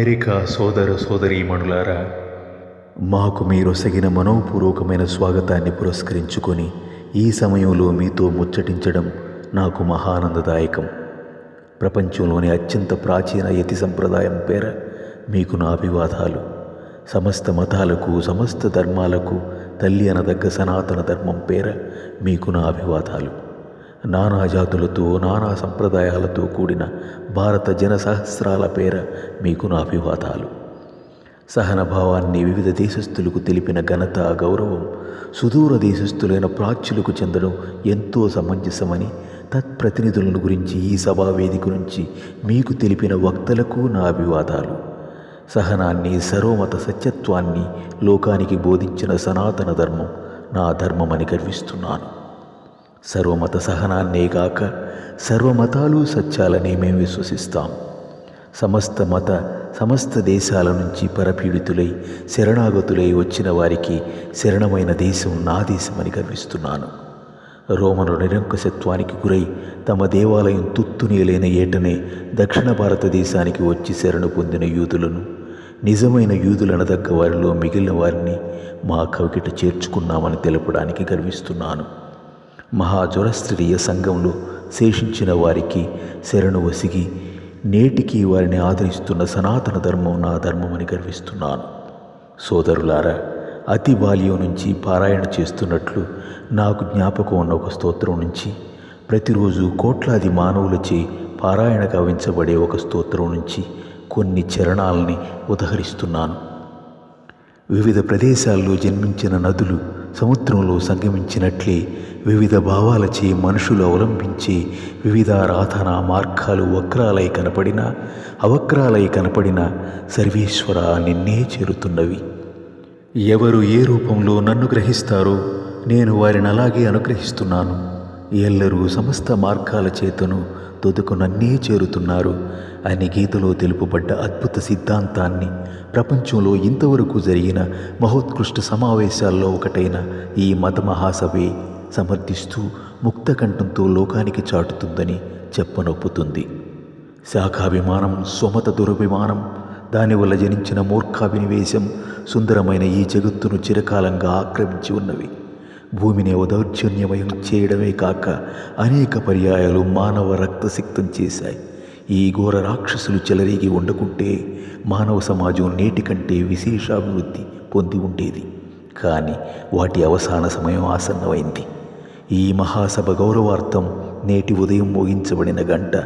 America సోదర సోదరీమణులారా మాకు మీరొసగిన మనోపూర్వకమైన స్వాగతాన్ని పురస్కరించుకొని ఈ సమయంలో మీతో ముచ్చటించడం నాకు మహానందదాయకం. ప్రపంచంలోని అత్యంత ప్రాచీన యతి సంప్రదాయం పేర మీకు నా అభివాదాలు. సమస్త మతాలకు సమస్త ధర్మాలకు తల్లి అనదగ్గ సనాతన ధర్మం పేర మీకు నా అభివాదాలు. నానా జాతులతో నానా సంప్రదాయాలతో కూడిన భారత జన సహస్రాల పేర మీకు నా అభివాదాలు సహనభావాన్ని వివిధ దేశస్థులకు తెలిపిన ఘనత గౌరవం సుదూర దేశస్థులైన ప్రాచ్యులకు చెందడం ఎంతో సమంజసమని తత్ప్రతినిధులను గురించి ఈ సభావేదిక నుంచి మీకు తెలిపిన వక్తలకు నా అభివాదాలు. సహనాన్ని సర్వమత సత్యత్వాన్ని లోకానికి బోధించిన సనాతన ధర్మం నా ధర్మమని గర్విస్తున్నాను. సర్వమత సహనాన్నే కాక సర్వమతాలు సత్యాలని మేము విశ్వసిస్తాం. సమస్త మత సమస్త దేశాల నుంచి పరపీడితులై శరణాగతులై వచ్చిన వారికి శరణమైన దేశం నా దేశమని గర్విస్తున్నాను. రోమను నిరంకుశత్వానికి గురై తమ దేవాలయం తుత్తునీయలేని ఏటనే దక్షిణ భారతదేశానికి వచ్చి శరణు పొందిన యూదులను నిజమైన యూదులనదగ్గ వారిలో మిగిలిన వారిని మా కవికిట చేర్చుకున్నామని తెలపడానికి గర్విస్తున్నాను. మహాజురస్త్రీయ సంఘంలో శేషించిన వారికి శరణు వసిగి నేటికి వారిని ఆదరిస్తున్న సనాతన ధర్మం నా ధర్మమని గర్విస్తున్నాను. సోదరులారా అతి బాల్యం నుంచి పారాయణ చేస్తున్నట్లు నాకు జ్ఞాపకం ఉన్న ఒక స్తోత్రం నుంచి ప్రతిరోజు కోట్లాది మానవులచే పారాయణ గావించబడే ఒక స్తోత్రం నుంచి కొన్ని చరణాలని ఉదహరిస్తున్నాను. వివిధ ప్రదేశాల్లో జన్మించిన నదులు సముద్రంలో సంగమించినట్లే వివిధ భావాలచే మనుషులు అవలంబించే వివిధ ఆరాధనా మార్గాలు వక్రాలై కనపడినా అవక్రాలై కనపడినా సర్వేశ్వర నిన్నే చేరుతున్నవి. ఎవరు ఏ రూపంలో నన్ను గ్రహిస్తారో నేను వారిని అలాగే అనుగ్రహిస్తున్నాను. ఎల్లరూ సమస్త మార్గాల చేతను తొదుకు నన్నే చేరుతున్నారు. అని గీతలో తెలుపబడ్డ అద్భుత సిద్ధాంతాన్ని ప్రపంచంలో ఇంతవరకు జరిగిన మహోత్కృష్ట సమావేశాల్లో ఒకటైన ఈ మత మహాసభే సమర్థిస్తూ ముక్తకంఠంతో లోకానికి చాటుతుందని చెప్పనొప్పుతుంది. శాఖాభిమానం స్వమత దురభిమానం దానివల్ల జనించిన మూర్ఖాభినివేశం సుందరమైన ఈ జగత్తును చిరకాలంగా ఆక్రమించి ఉన్నవి. భూమిని ఔదౌర్జన్యమయం చేయడమే కాక అనేక పర్యాయాలు మానవ రక్తసిక్తం చేశాయి. ఈ ఘోర రాక్షసులు చెలరేగి ఉండకుంటే మానవ సమాజం నేటి కంటే విశేషాభివృద్ధి పొంది ఉండేది. కానీ వాటి అవసాన సమయం ఆసన్నమైంది. ఈ మహాసభ గౌరవార్థం నేటి ఉదయం మోగించబడిన గంట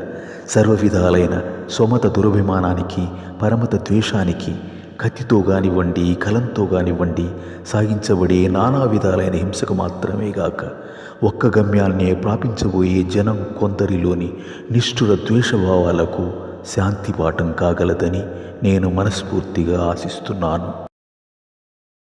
సర్వవిధాలైన స్వమత దురభిమానానికి పరమత ద్వేషానికి కత్తితో కానివ్వండి కలంతో కానివ్వండి సాగించబడే నానా విధాలైన హింసకు మాత్రమే గాక. ఒక్క గమ్యాన్నే ప్రాపించబోయే జనం కొందరిలోని నిష్ఠుర ద్వేషభావాలకు శాంతి పాఠం కాగలదని నేను మనస్ఫూర్తిగా ఆశిస్తున్నాను.